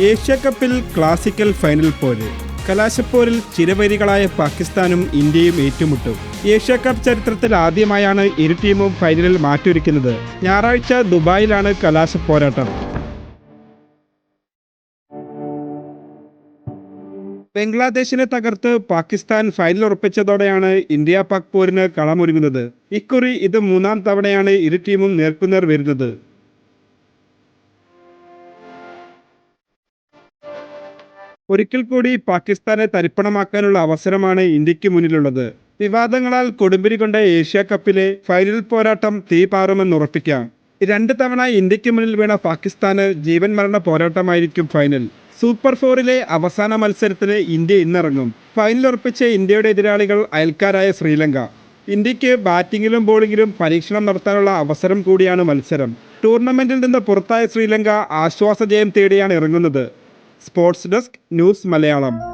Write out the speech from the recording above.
Asia കപ്പിൽ classical final പോര്. കലാശപ്പോരിൽ ചിരവരികളായ പാകിസ്ഥാനും ഇന്ത്യയും ഏറ്റുമുട്ടും. ഏഷ്യ കപ്പ് ചരിത്രത്തിൽ ആദ്യമായാണ് ഇരു ടീമും ഫൈനലിൽ മാറ്റൊരുക്കുന്നത്. ഞായറാഴ്ച ദുബായിലാണ് കലാശ പോരാട്ടം ബംഗ്ലാദേശിനെ തകർത്ത് പാകിസ്ഥാൻ ഫൈനൽ ഉറപ്പിച്ചതോടെയാണ് ഇന്ത്യ പാക് പോരിന് കളമൊരുങ്ങുന്നത്. ഇക്കുറി ഇത് മൂന്നാം തവണയാണ് ഇരു ടീമും നേർക്കുനേർ വരുന്നത്. ഒരിക്കൽ കൂടി പാകിസ്ഥാനെ തരിപ്പണമാക്കാനുള്ള അവസരമാണ് ഇന്ത്യയ്ക്ക് മുന്നിലുള്ളത്. വിവാദങ്ങളാൽ കൊടുമ്പിരി കൊണ്ട ഏഷ്യ കപ്പിലെ ഫൈനൽ പോരാട്ടം തീ പാറുമെന്ന് ഉറപ്പിക്കാം. രണ്ട് തവണ ഇന്ത്യയ്ക്ക് മുന്നിൽ വീണ പാകിസ്ഥാന് ജീവൻ മരണ പോരാട്ടമായിരിക്കും ഫൈനൽ. സൂപ്പർ ഫോറിലെ അവസാന മത്സരത്തിന് ഇന്ത്യ ഇന്നിറങ്ങും. ഫൈനൽ ഉറപ്പിച്ച ഇന്ത്യയുടെ എതിരാളികൾ അയൽക്കാരായ ശ്രീലങ്ക. ഇന്ത്യയ്ക്ക് ബാറ്റിങ്ങിലും ബോളിങ്ങിലും പരീക്ഷണം നടത്താനുള്ള അവസരം കൂടിയാണ് മത്സരം. ടൂർണമെന്റിൽ നിന്ന് പുറത്തായ ശ്രീലങ്ക ആശ്വാസ ജയം തേടിയാണ് ഇറങ്ങുന്നത്. Sports desk news Malayalam